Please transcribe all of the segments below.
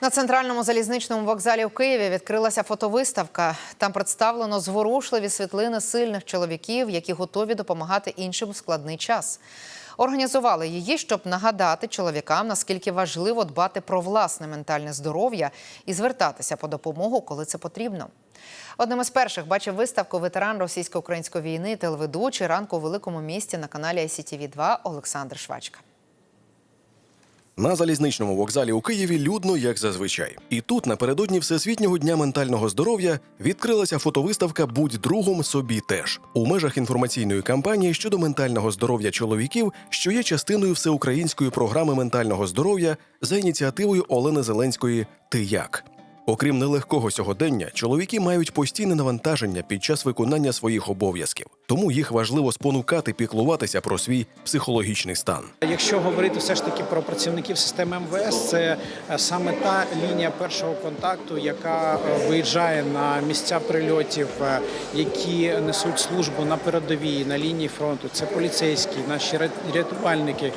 На центральному залізничному вокзалі в Києві відкрилася фотовиставка. Там представлено зворушливі світлини сильних чоловіків, які готові допомагати іншим в складний час. Організували її, щоб нагадати чоловікам, наскільки важливо дбати про власне ментальне здоров'я і звертатися по допомогу, коли це потрібно. Одним із перших бачив виставку ветеран російсько-української війни, телеведучий ранку у великому місті на каналі ICTV 2 Олександр Швачка. На залізничному вокзалі у Києві людно, як зазвичай. І тут, напередодні Всесвітнього дня ментального здоров'я, відкрилася фотовиставка Будь другом собі теж у межах інформаційної кампанії щодо ментального здоров'я чоловіків, що є частиною всеукраїнської програми ментального здоров'я за ініціативою Олени Зеленської Ти як. Окрім нелегкого сьогодення, чоловіки мають постійне навантаження під час виконання своїх обов'язків, тому їх важливо спонукати піклуватися про свій психологічний стан. Якщо говорити все ж таки про працівників системи МВС, це е, саме та лінія першого контакту, яка е, виїжджає на місця прильотів, е, які несуть службу на передовій, на лінії фронту. Це поліцейські, наші ря- рятувальники,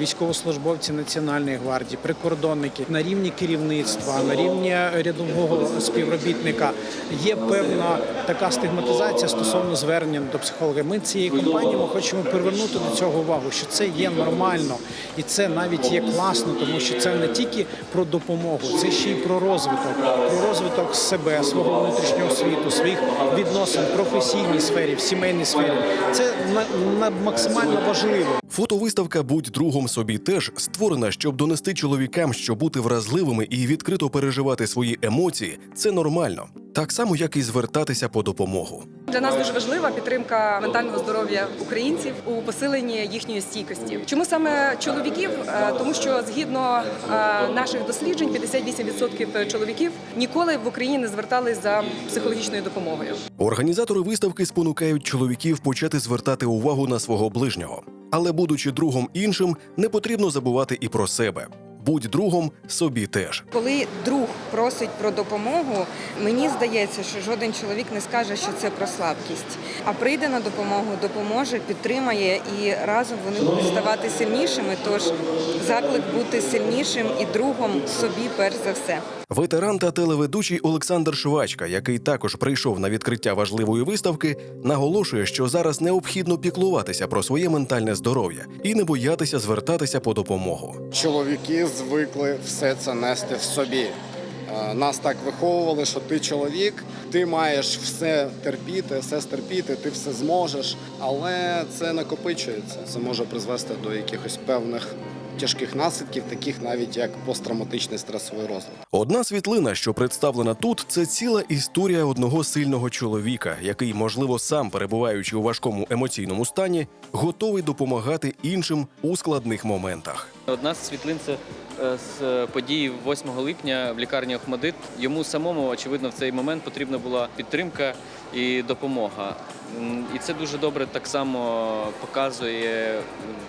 військовослужбовці Національної гвардії, прикордонники на рівні керівництва, на рівні рядового співробітника. Є певна така стигматизація стосовно звернення до психолога. Ми цією компанією ми хочемо привернути до цього увагу, що це є нормально і це навіть є класно, тому що це не тільки про допомогу, це ще й про розвиток, про розвиток себе, свого внутрішнього світу, своїх відносин професійній сфері, в сімейній сфері. Це на, на максимально важливо. Фотовиставка Будь другом собі теж створена, щоб донести чоловікам, що бути вразливими і відкрито переживати свої емоції це нормально, так само як і звертатися по допомогу. Для нас дуже важлива підтримка ментального здоров'я українців у посиленні їхньої стійкості. Чому саме чоловіків? Е, Тому що згідно е, наших досліджень, 58% чоловіків ніколи в Україні не звертались за психологічною допомогою. Організатори виставки спонукають чоловіків почати звертати увагу на свого ближнього. Але, будучи другом іншим, не потрібно забувати і про себе. Будь другом собі теж. Коли друг просить про допомогу, мені здається, що жоден чоловік не скаже, що це про слабкість, а прийде на допомогу, допоможе, підтримає і разом вони будуть ставати сильнішими. Тож заклик бути сильнішим і другом собі, перш за все. Ветеран та телеведучий Олександр Швачка, який також прийшов на відкриття важливої виставки, наголошує, що зараз необхідно піклуватися про своє ментальне здоров'я і не боятися звертатися по допомогу. чоловіки звикли все це нести в собі. Е, Нас так виховували, що ти чоловік, ти маєш все терпіти, все стерпіти, ти все зможеш, але це накопичується. Це може призвести до якихось певних тяжких наслідків, таких навіть як посттравматичний стресовий розвиток. Одна світлина, що представлена тут, це ціла історія одного сильного чоловіка, який, можливо, сам перебуваючи у важкому емоційному стані, готовий допомагати іншим у складних моментах. Одна з світлин це е, з події 8 липня в лікарні Охмадит. Йому самому, очевидно, в цей момент потрібна була підтримка і допомога. І це дуже добре так само показує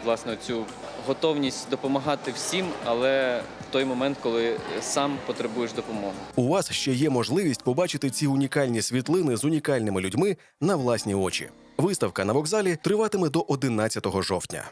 власне цю готовність допомагати всім, але в той момент, коли сам потребуєш допомоги. У вас ще є можливість побачити ці унікальні світлини з унікальними людьми на власні очі. Виставка на вокзалі триватиме до 11 жовтня.